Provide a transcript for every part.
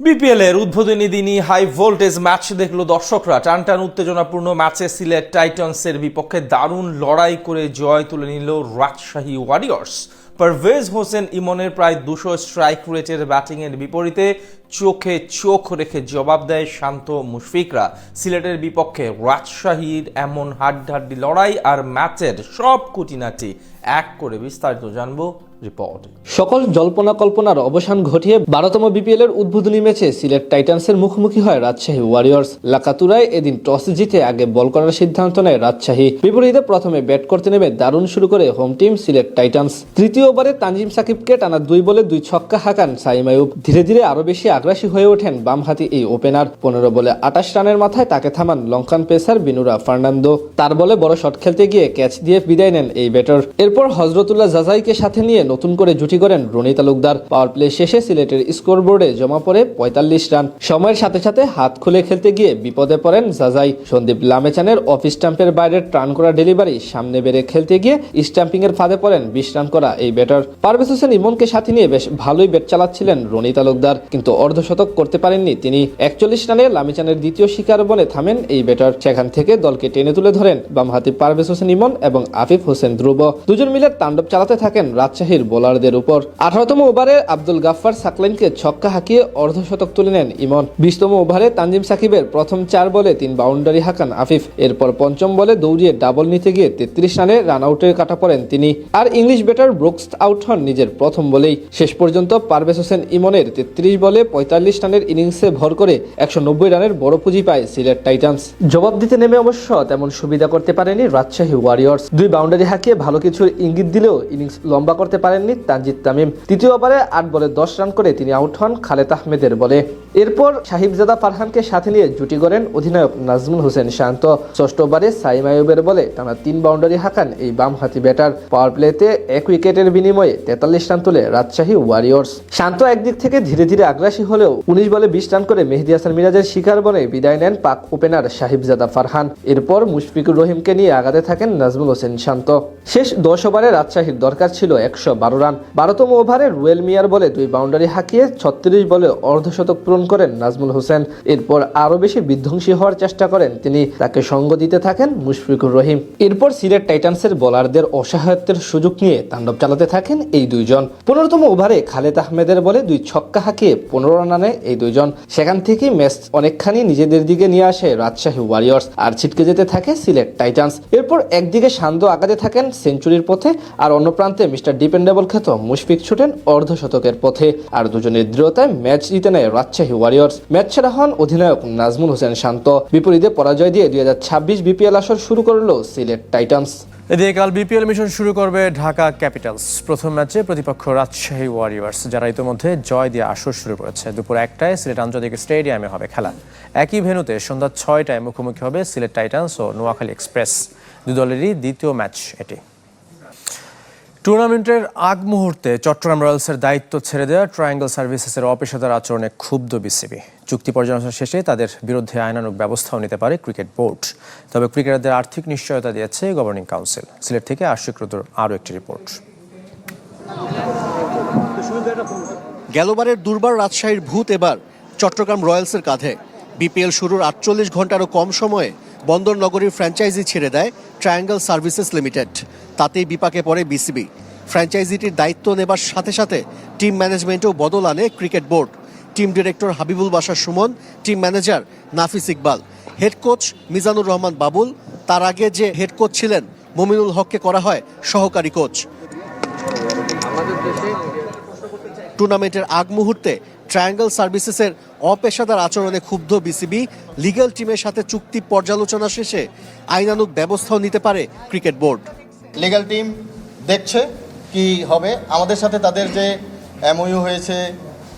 BPL এর উদ্বোধনী দিনই হাই ভোল্টেজ ম্যাচ দেখল দর্শকরা। টান টান উত্তেজনাপূর্ণ ম্যাচে সিলেট টাইটন্সের বিপক্ষে দারুণ লড়াই করে জয় তুলে নিল রাজশাহী ওয়ারিয়র্স পারভেজ হোসেন ইমনের প্রায় দুশো স্ট্রাইক রেটের ব্যাটিংয়ের বিপরীতে চোখে চোখ রেখে জবাব দেয় শান্ত মুশফিকরা। সিলেটের বিপক্ষে রাজশাহীর এমন হাড্ডাহাড্ডি লড়াই আর ম্যাচের সব খুঁটিনাটি এক করে বিস্তারিত জানব রিপোর্ট সকল জল্পনা কল্পনার অবসান ঘটিয়ে বারোতম বিপিএল এর উদ্বোধনী ম্যাচে সিলেট টাইটান্সের মুখোমুখি হয় রাজশাহী ওয়ারিয়র্স লাকাতুরায় এদিন টস জিতে আগে বল করার সিদ্ধান্ত নেয় রাজশাহী। বিপরীতে প্রথমে ব্যাট করতে নেমে দারুণ শুরু করে হোম টিম সিলেট টাইটান্স। তৃতীয় ওভারে তানজিম সাকিবকে টানা দুই বলে দুই ছক্কা হাঁকান সাইম আয়ুব ধীরে ধীরে আরও বেশি আগ্রাসী হয়ে ওঠেন বামহাতি এই ওপেনার পনেরো বলে আটাশ রানের মাথায় তাকে থামান লঙ্কান পেসার বিনুরা ফার্নান্দো। তার বলে বড় শট খেলতে গিয়ে ক্যাচ দিয়ে বিদায় নেন এই ব্যাটার এরপর হজরতুল্লাহ জাজাইকে সাথে নিয়ে নতুন করে জুটি করেন রনি তালুকদার। পাওয়ার প্লে শেষে সিলেটের স্কোরবোর্ডে জমা পড়ে পঁয়তাল্লিশ রান। সময়ের সাথে সাথে হাত খুলে খেলতে গিয়ে বিপদে পড়েন জাজাই। সন্দীপ লামেচানের অফ স্টাম্পের বাইরে টার্ন করা ডেলিভারি সামনে বেড়ে খেলতে গিয়ে স্টাম্পিং এর ফাঁদে পড়েন বিশ রান করা এই ব্যাটার। পারভেজ হোসেন ইমনকে সাথে নিয়ে বেশ ভালোই ব্যাট চালাচ্ছিলেন রনি তালুকদার, কিন্তু অর্ধশতক করতে পারেননি তিনি। একচল্লিশ রানে লামিচানের দ্বিতীয় শিকার বলে থামেন এই ব্যাটার। সেখান থেকে দলকে টেনে তুলে ধরেন বামহাতি পারভেজ হোসেন ইমন এবং আফিফ হোসেন ধ্রুব। দুজন মিলে তাণ্ডব চালাতে থাকেন রাজশাহীর বোলারদের উপর আঠারোতম ওভারে আব্দুল গাফফার সাকলাইনকে ছক্কা হাঁকিয়ে অর্ধশতক তুলে নেন ইমন। বিশতম ওভারে তানজিম সাকিবের প্রথম চার বলে তিন বাউন্ডারি হাঁকান আফিফ। এরপর পঞ্চম বলে দৌড়িয়ে ডাবল নিতে গিয়ে তেত্রিশ রানে রান আউটের কাটা পড়েন তিনি। আর ইংলিশ ব্যাটার ব্রুকস আউট হন নিজের প্রথম বলেই। শেষ পর্যন্ত পারভেজ হোসেন ইমনের তেত্রিশ বলে পঁয়তাল্লিশ রানের ইনিংসে ভর করে একশো নব্বই রানের বড় পুঁজি পায় সিলেট টাইটান্স। জবাব দিতে নেমে অবশ্য তেমন সুবিধা করতে পারেনি রাজশাহী ওয়ারিয়র্স। দুই বাউন্ডারি হাঁকিয়ে ভালো কিছুর ইঙ্গিত দিলেও ইনিংস লম্বা করতে পারেননি তানজিদ তামিম। তৃতীয় ওভারে আট বলে দশ রান করে তিনি আউট হন খালেদ আহমেদের বলে। এরপর সাহিবজাদা ফারহানকে সাথে নিয়ে জুটি করেন অধিনায়ক নাজমুল হোসেন শান্ত। ষষ্ঠ ওভারে সাইম আয়ুবের বলে টানা তিন বাউন্ডারি হাঁকান এই বাম হাতি ব্যাটার। পাওয়ার প্লেতে এক উইকেটের বিনিময়ে তেতাল্লিশ রান তুলে রাজশাহী ওয়ারিয়র্স। শান্ত একদিক থেকে ধীরে ধীরে আগ্রাসী হলেও উনিশ বলে বিশ রান করে মেহেদি হাসান মিরাজের শিকার বনে বিদায় নেন পাক ওপেনার সাহিবজাদা ফারহান। এরপর মুশফিকুর রহিমকে নিয়ে আগাতে থাকেন নাজমুল হোসেন শান্ত। শেষ দশ ওভারে রাজশাহীর দরকার ছিল একশো বারো রান। বারোতম ওভারে রুয়েল মিয়ার বলে দুই বাউন্ডারি হাঁকিয়ে ছত্রিশ বলে অর্ধশতক পূরণ করেন নাজমুল হোসেন। এরপর আরও বেশি বিধ্বংসী হওয়ার চেষ্টা করেন তিনি। তাকে সঙ্গ দিতে থাকেন মুশফিকুর রহিম। এরপর সিলেট টাইটান্সের বোলারদের অসহায়ত্বের সুযোগ নিয়ে তাণ্ডব চালাতে থাকেন এই দুইজন। পনেরোতম ওভারে খালেদ আহমেদের বলে দুই ছক্কা হাঁকিয়ে পনেরো রান এই দুইজন। সেখান থেকেই ম্যাচ অনেকখানি নিজেদের দিকে নিয়ে আসে রাজশাহী ওয়ারিয়র্স আর ছিটকে যেতে থাকে সিলেট টাইটান্স। এরপর একদিকে শান্ত আগাতে থাকেন সেঞ্চুরির পথে আর অন্য প্রান্তে মিস্টার ডিপেন্ডেবল খ্যাত মুশফিক ছুটেন অর্ধশতকের পথে। আর দুজনের দৃঢ়তায় ম্যাচ জিতে নেয় রাজশাহী ওয়ারিয়র্স ম্যাচ সেরা হন অধিনায়ক নাজমুল হোসেন শান্ত। বিপরীতে পরাজয় দিয়ে দুই হাজার ছাব্বিশ বিপিএল আসর শুরু করল সিলেট টাইটান্স। এদিকে কাল বিপিএল মিশন শুরু করবে ঢাকা ক্যাপিটালস। প্রথম ম্যাচে প্রতিপক্ষ রাজশাহী ওয়ারিয়ার্স যারা ইতিমধ্যে জয় দিয়ে আসর শুরু করেছে। দুপুর একটায় সিলেট আন্তর্জাতিক স্টেডিয়ামে হবে খেলা। একই ভেন্যুতে সন্ধ্যা ছয়টায় মুখোমুখি হবে সিলেট টাইটান্স ও নোয়াখালী এক্সপ্রেস। দুই দলেরই দ্বিতীয় ম্যাচ এটি। টুর্নামেন্টের আগ মুহূর্তে চট্টগ্রাম রয়্যালসের দায়িত্ব ছেড়ে দেওয়া ট্রায়াঙ্গেল সার্ভিসেসের অপেশাদার আচরণে ক্ষুব্ধ বিসিবি। চুক্তি পর্যালোচনা শেষে তাদের বিরুদ্ধে আইনানুগ ব্যবস্থাও নিতে পারে ক্রিকেট বোর্ড। তবে ক্রিকেটারদের আর্থিক নিশ্চয়তা দিয়েছে গভর্নিং কাউন্সিল। সিলেট থেকে আশিক আরও একটি রিপোর্ট। গেলবারের দুর্বার রাজশাহীর ভূত এবার চট্টগ্রাম রয়্যালসের কাঁধে। বিপিএল শুরুর আটচল্লিশ ঘন্টারও কম সময়ে বন্দর নগরীর ফ্র্যাঞ্চাইজি ছেড়ে দেয় ট্রায়াঙ্গেল সার্ভিসেস লিমিটেড। তাতেই বিপাকে পড়ে বিসিবি। ফ্র্যাঞ্চাইজিটির দায়িত্ব নেবার সাথে সাথে টিম ম্যানেজমেন্টেও বদল আনে cricket board. Team director Habibul Bashar Sumon, team manager Nafees Iqbal. Head coach Mizanur Rahman Babul. তার আগে যে হেড কোচ ছিলেন, মমিনুল হককে করা হয় সহকারী কোচ। টুর্নামেন্টের আগ মুহূর্তে ট্রায়াঙ্গেল সার্ভিসেসের অপেশাদার আচরণে ক্ষুব্ধ বিসিবি লিগ্যাল টিমের সাথে চুক্তি পর্যালোচনা শেষে আইনানুগ ব্যবস্থাও নিতে পারে ক্রিকেট বোর্ড। লিগ্যাল টিম দেখছে কি হবে। আমাদের সাথে তাদের যে এমওইউ হয়েছে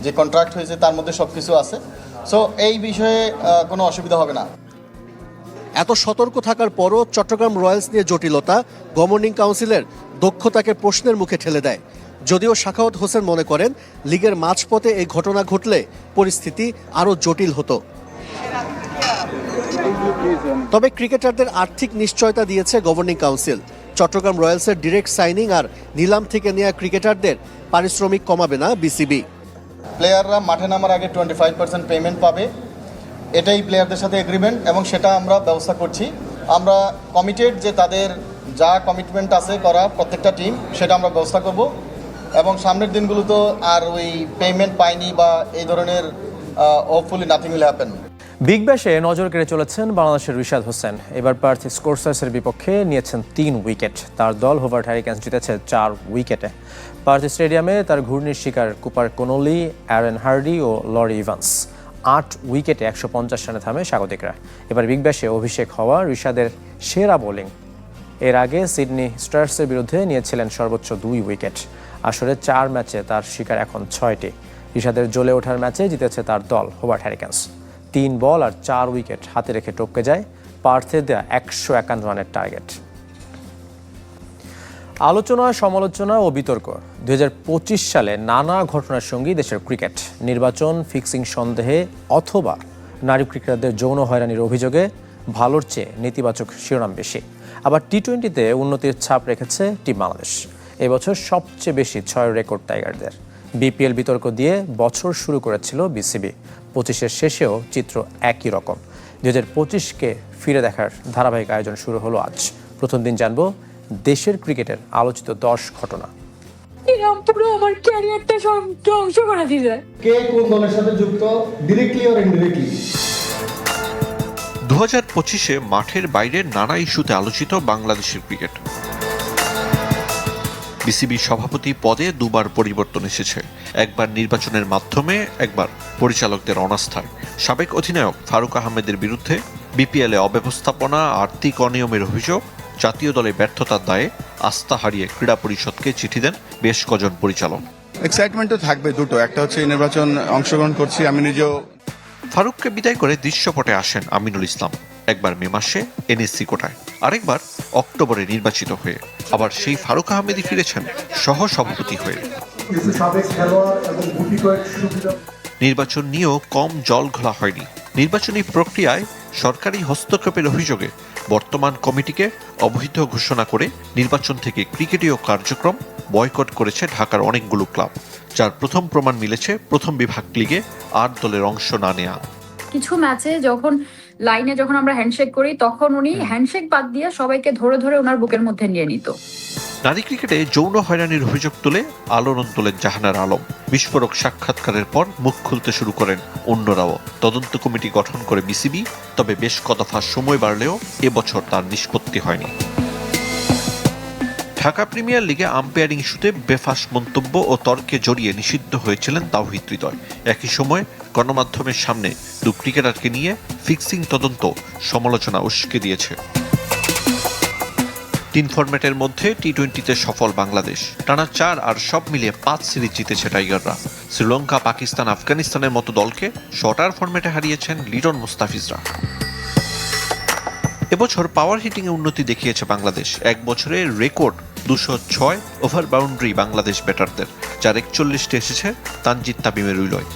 যে কন্ট্রাক্ট হয়েছে তার মধ্যে সব কিছু আছে। সো এই বিষয়ে কোনো অসুবিধা হবে না। এত সতর্ক থাকার পরও চট্টগ্রাম রয়্যালস নিয়ে জটিলতা গভর্নিং কাউন্সিলের দক্ষতাকে প্রশ্নের মুখে ঠেলে দেয়। যদিও শাখাওয়াত হোসেন মনে করেন, লিগের মাঝপথে এই ঘটনা ঘটলে পরিস্থিতি আরও জটিল হতো। তবে ক্রিকেটারদের আর্থিক নিশ্চয়তা দিয়েছে গভর্নিং কাউন্সিল। চট্টগ্রাম রয়্যালসের ডিরেক্ট সাইনিং আর নিলাম থেকে নেওয়া ক্রিকেটারদের পারিশ্রমিক কমাবে না বিসিবি। প্লেয়াররা মাঠে নামার আগে টোয়েন্টি ফাইভ পার্সেন্ট পেমেন্ট পাবে। এটাই প্লেয়ারদের সাথে এগ্রিমেন্ট এবং সেটা আমরা ব্যবস্থা করছি। আমরা কমিটেড যে তাদের যা কমিটমেন্ট আছে করা প্রত্যেকটা টিম সেটা আমরা ব্যবস্থা করব। এবং সামনের দিনগুলো তো আর ওই পেমেন্ট পাইনি বা এই ধরনের hopefully nothing will happen big ব্যাশে নজর কেড়ে চলেছেন বাংলাদেশের রিশাদ হোসেন। এবার পার্থ স্কোরসার্সের বিপক্ষে নিয়েছেন তিন উইকেট তার দল হোভার্ট হ্যারিকেন্স জিতেছে চার উইকেটে পার্থ স্টেডিয়ামে তার ঘূর্ণির শিকার কুপার কোনলি, অ্যারেন হার্ডি ও লরি ইভান্স। আট উইকেটে একশো পঞ্চাশ রানে থামে স্বাগতিকরা। এবার বিগ ব্যাশে অভিষেক হওয়া রিশাদের সেরা বোলিং এর আগে সিডনি স্টার্সের বিরুদ্ধে নিয়েছিলেন সর্বোচ্চ দুই উইকেট আসলে চার ম্যাচে তার শিকার এখন ছয়টি। রিশাদের জ্বলে ওঠার ম্যাচে জিতেছে তার দল হোবার্ট হ্যারিকেন্স। তিন বল আর চার উইকেট হাতে রেখে টপকে যায় পার্থের দেয়া একশো একান্ন রানের টার্গেট। আলোচনা, সমালোচনা ও বিতর্ক। দুই হাজার পঁচিশ সালে নানা ঘটনার সঙ্গেই দেশের ক্রিকেট। নির্বাচন, ফিক্সিং সন্দেহে অথবা নারী ক্রিকেটারদের যৌন হয়রানির অভিযোগে ভালোর চেয়ে নেতিবাচক শিরোনাম বেশি। আবার টি টোয়েন্টিতে উন্নতির ছাপ রেখেছে টিম বাংলাদেশ। এবছর সবচেয়ে বেশি ছয় রেকর্ড টাইগারদের। বিপিএল বিতর্ক দিয়ে বছর শুরু করেছিল বিসিবি। পঁচিশের শেষেও চিত্র একই রকম। দুই হাজার পঁচিশকে ফিরে দেখার ধারাবাহিক আয়োজন শুরু হলো আজ। প্রথম দিন জানব দেশের ক্রিকেটের আলোচিত দশ ঘটনা। পুরো আমার ক্যারিয়ারটা সব ধ্বংস করে দিবে কে কোন দলের সাথে যুক্ত? ডিরেক্টলি অর ইনডিরেক্টলি দু হাজার পঁচিশে মাঠের বাইরে নানা ইস্যুতে আলোচিত বাংলাদেশের ক্রিকেট। বিসিবি সভাপতি পদে দুবার পরিবর্তন এসেছে। একবার নির্বাচনের মাধ্যমে একবার পরিচালকদের অনাস্থায়। সাবেক অধিনায়ক ফারুক আহমেদের বিরুদ্ধে বিপিএলে অব্যবস্থাপনা আর্থিক অনিয়মের অভিযোগ জাতীয় দলে ব্যর্থতার দায়ে আস্থা হারিয়ে ক্রীড়া পরিষদকে চিঠি দেন বেশ কজন পরিচালক। এক্সাইটমেন্ট তো থাকবে দুটো। একটা হচ্ছে নির্বাচন অংশগ্রহণ করছি আমি নিজেও ফারুককে বিদায় করে দৃশ্যপটে আসেন আমিনুল ইসলাম। একবার মে মাসে এনএসসি কোটায় আরেকবার অক্টোবরে নির্বাচিত হয়ে। আবার সেই ফারুক আহমেদই ফিরেছেন সহ সভাপতি হয়ে নির্বাচন নিয়েও কম জল ঘোলা হয়নি। নির্বাচনী প্রক্রিয়ায় সরকারি হস্তক্ষেপের অভিযোগে বর্তমান কমিটিকে অবহিত ঘোষণা করে নির্বাচন থেকে ক্রিকেটীয় কার্যক্রম বয়কট করেছে ঢাকার অনেকগুলো ক্লাব যার প্রথম প্রমাণ মিলেছে প্রথম বিভাগ লিগে আট দলের অংশ না নেয়া। কিছু ম্যাচে যখন লাইনে যখন আমরা হ্যান্ডশেক করি তখন উনি হ্যান্ডশেক বাদ দিয়ে সবাইকে ধরে ধরে ওনার বুকের মধ্যে নিয়ে নিত। নারী ক্রিকেটে যৌন হয়রানির অভিযোগ তুলে আলোড়ন তোলেন জাহানার আলম। বিস্ফোরক সাক্ষাৎকারের পর মুখ খুলতে শুরু করেন অন্যরাও। তদন্ত কমিটি গঠন করে বিসিবি তবে বেশ কদফা সময় বাড়লেও এবছর তার নিষ্পত্তি হয়নি। ঢাকা প্রিমিয়ার লিগে আম্পায়ারিং ইস্যুতে বেফাস মন্তব্য ও তর্কে জড়িয়ে নিষিদ্ধ হয়েছিলেন তাওহিদ হৃদয়। একই সময় গণমাধ্যমের সামনে দু ক্রিকেটারকে নিয়ে ফিক্সিং তদন্ত সমালোচনা উস্কে দিয়েছে। তিন ফরম্যাটের মধ্যে টি টোয়েন্টিতে সফল বাংলাদেশ। টানা চার আর সব মিলিয়ে পাঁচ সিরিজ জিতেছে টাইগাররা। শ্রীলঙ্কা, পাকিস্তান, আফগানিস্তানের মতো দলকে শর্টার ফরম্যাটে হারিয়েছেন লিটন মুস্তাফিজরা। এবছর পাওয়ার হিটিংয়ে উন্নতি দেখিয়েছে বাংলাদেশ। এক বছরে রেকর্ড দুশো ছয় ওভার বাউন্ডারি বাংলাদেশ ব্যাটারদের যার একচল্লিশটি এসেছে তানজিদ তামিমের উইলয়।